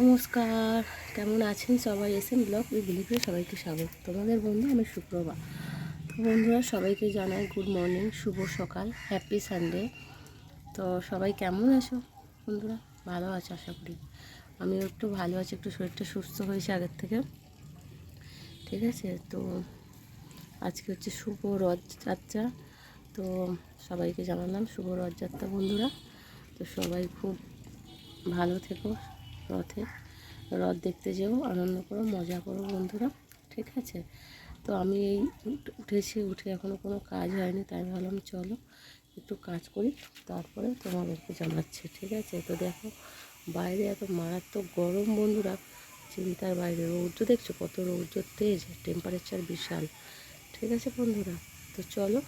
নমস্কার। কেমন আছেন সবাই? এসেন ব্লগ ওই বিলিপে সবাইকে স্বাগত। তোমাদের বন্ধু আমি সুপ্রভা। তো বন্ধুরা, সবাইকে জানাই গুড মর্নিং শুভ সকাল হ্যাপি সানডে তো সবাই কেমন আছো বন্ধুরা? ভালো আছো, আশা করি। আমিও একটু ভালো আছি, একটু শরীরটা সুস্থ হয়েছে আগের থেকে। ঠিক আছে? তো আজকে হচ্ছে শুভ রথযাত্রা। তো সবাইকে জানালাম শুভ রথযাত্রা বন্ধুরা। তো সবাই খুব ভালো থেকো রথে। রথ দেখতে যেও, আনন্দ করো, মজা করো বন্ধুরা, ঠিক আছে? তো আমি এই উঠেছি, উঠে এখনও কোনো কাজ হয়নি, তাই ভাবলাম চলো একটু কাজ করি, তারপরে তোমাদেরকে জানাচ্ছি, ঠিক আছে? তো দেখো, বাইরে এত মারাত্মক গরম বন্ধুরা, চিন্তার বাইরে। রৌদ্র দেখছ? কত রৌদ্র, তেজ টেম্পারেচার বিশাল, ঠিক আছে বন্ধুরা? তো চলো,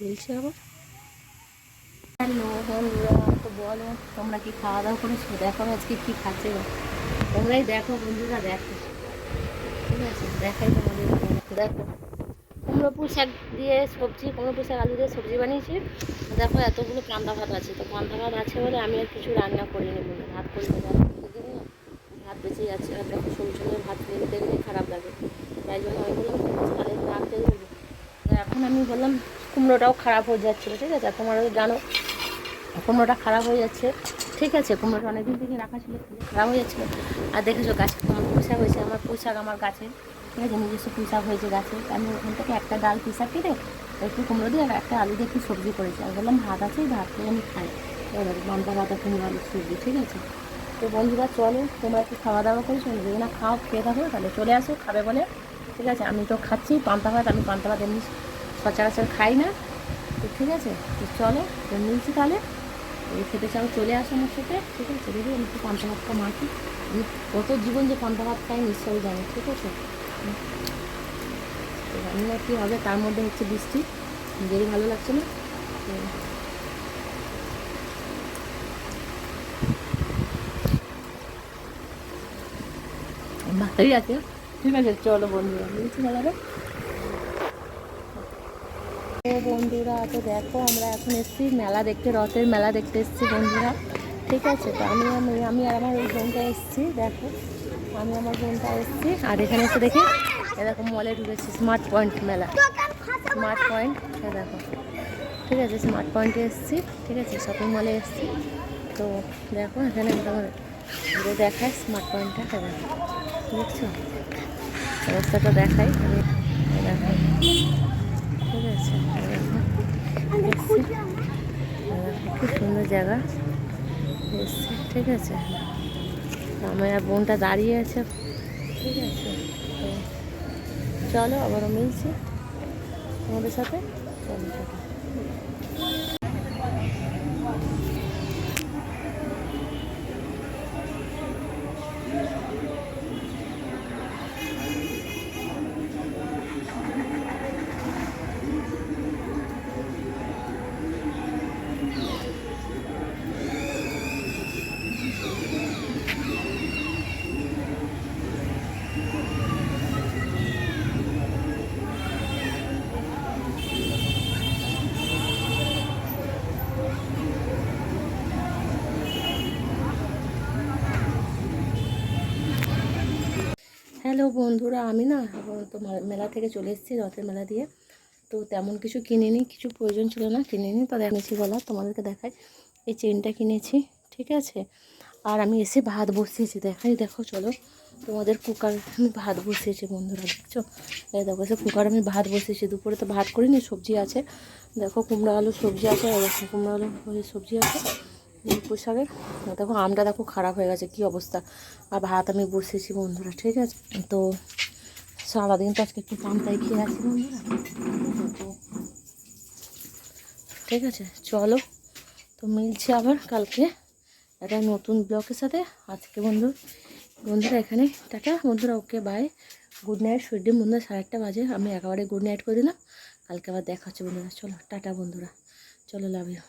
মিলছে আবার? হ্যালো বন্ধুরা। বলো, তোমরা কি খাওয়া দাওয়া করেছ? দেখো আজকে কি খাচ্ছে। তোমরাই দেখো, বন্ধুরা, দেখো। ঠিক আছে, দেখাই দেখো দিয়ে সবজি আলু দিয়ে সবজি বানিয়েছি। দেখো, এতগুলো আছে। তো আছে বলে আমি আর কিছু রান্না ভাত করিনি ভাত বেঁচে যাচ্ছে ভাত দেখলে খারাপ লাগে। তাই জন্য আমি বললাম এখন আমি বললাম, কুমড়োটাও খারাপ হয়ে যাচ্ছিল। ঠিক আছে তোমরা জানো কুমড়োটা খারাপ হয়ে যাচ্ছে। ঠিক আছে, কুমড়োটা অনেকদিন থেকে রাখা ছিল খারাপ হয়ে যাচ্ছিল। আর দেখেছ গাছে আমার পোশাক হয়েছে, আমার পোশাক আমার গাছে। ঠিক আছে, নিজস্ব পোশাক হয়েছে গাছে। আমি ওখান থেকে একটা ডাল পোশাক কেটে একটু কুমড়ো দিয়ে আর একটা আলু দিয়ে একটু সবজি করেছি। আর বললাম, ভাত আছে ভাত করে আমি খাই। এবার লঙ্কা ভাত কুমড়ো আলুর সবজি, ঠিক আছে। তো বন্ধুরা, চলো, তোমরা একটু খাওয়া দাওয়া করেছ। যদি না খাও, খেয়ে থাকো, তাহলে চলে আসো, খাবে বলে। ঠিক আছে, আমি তো খাচ্ছি, পান্তা ভাত, আমি পান্তা ভাত এমনি সচরাচর খাই না। তো ঠিক আছে, তো চলো মিলছি তাহলে। এই খেতে চাও, চলে আসো আমার সাথে, ঠিক আছে? দিদি আমি একটু পান্তা ভাতটা মাখি, আমি কত জীবন যে পান্তা ভাত খাই নিশ্চয়ই জানি, ঠিক আছে? জানি না কী হবে, তার মধ্যে হচ্ছে বৃষ্টি, নিজেরই ভালো লাগছে না। ভালোই আছে? ঠিক আছে, চলো বন্ধুরা তাহলে তো বন্ধুরা, তো দেখো আমরা এখন এসেছি মেলা দেখতে, রথের মেলা দেখতে এসেছি বন্ধুরা। ঠিক আছে, তো আমি আমি আর আমার ওই বোনটা এসেছি, দেখো। আমি আমার বোনটা এসেছি, আর এখানে এসে দেখি, এরকম মলে ঢুকেছি স্মার্ট পয়েন্ট মেলা। স্মার্ট পয়েন্ট দেখো। ঠিক আছে স্মার্ট পয়েন্টে এসেছি, ঠিক আছে শপিং মলে এসেছি। তো দেখো, এখানে ঘুরে দেখায় স্মার্ট পয়েন্টটা দেখো। দেখছ? অবস্থাটা দেখাই, আমি দেখো। ঠিক আছে কি সুন্দর জায়গা। এসছি, ঠিক আছে। আমার বোনটা দাঁড়িয়ে আছে। ঠিক আছে চলো আবারও মিলছি তোমাদের সাথে। হ্যালো বন্ধুরা, আমি না তো মেলা থেকে চলে এসেছি রথের মেলা দিয়ে। তো তেমন কিছু কিনিনি, কিছু প্রয়োজন ছিল না, কিনিনি তো এনেছি বলা তোমাদেরকে দেখাই। এই চেনটা কিনেছি, ঠিক আছে? আর আমি এসে ভাত বসিয়েছি, দেখাই, দেখো, চলো। তোমাদের কুকার আমি ভাত বসিয়েছি, বন্ধুরা, দেখছ? এই দেখো সে কুকার আমি ভাত বসিয়েছি। দুপুরে তো ভাত করিনি, সবজি আছে। দেখো, কুমড়ো আলু সবজি আছে কুমড়ো আলু সবজি আছে। পোশাকের দেখো, আমটা দেখো খারাপ হয়ে গেছে, কি অবস্থা। আর ভাত আমি বসেছি বন্ধুরা, ঠিক আছে? তো সারাদিন তো আজকে একটু পান্তাই খেয়ে আছি বন্ধুরা। তো ঠিক আছে, চলো। তো মিলছি আবার কালকে একটা নতুন ব্লকের সাথে। আজকে বন্ধু, বন্ধুরা এখানে, টাটা। বন্ধুরা, okay bye good night sweet dream বন্ধুরা, সাড়ে আটটা বাজে। আমি একেবারে গুড নাইট করে দিলাম। কালকে আবার দেখা হচ্ছে বন্ধুরা। চলো, টাটা বন্ধুরা। চলো লাভ ইউ